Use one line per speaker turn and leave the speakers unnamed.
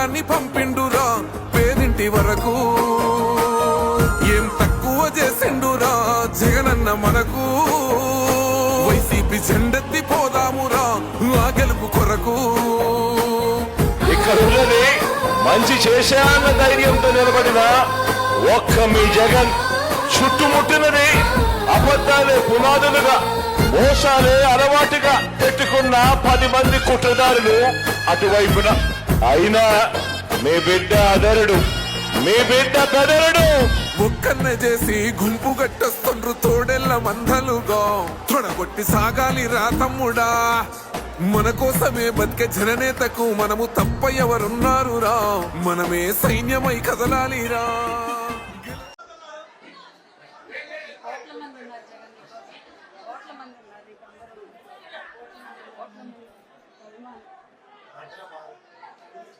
కోరి పంపిండురా. పేదింటి వరకు ఏం తక్కువ చేసిండురా. జగనన్న మనకు వైసీపీ జెండెత్తి పోదామురా. ఆ గెలుపు కొరకు.
ఇక్కడ ఉన్నది మంచి చేశాన్న ధైర్యంతో నిలబడిన ఒక్క మీ జగన్ చుట్టుముట్టినది అబద్ధాలే పునాదులుగా మోసాలే అలవాటుగా పెట్టుకున్న పది మంది కుట్రదారులు అటువైపున. అయినా మీ బిడ్డ అదరుడు. మీ బిడ్డ బెదరుడు.
ఒక్కన్న చేసి గుంపు గట్టొస్తుండ్రు తోడెల్ల మందలుగా. తొడగొట్టి సాగాలి రా తమ్ముడా. మన కోసమే బతికే జననేతకు మనము తప్ప ఎవరున్నారు రా మనమే సైన్యమై కదలాలిరా.
కోట్ల మంది ఉన్నారు. Thank you.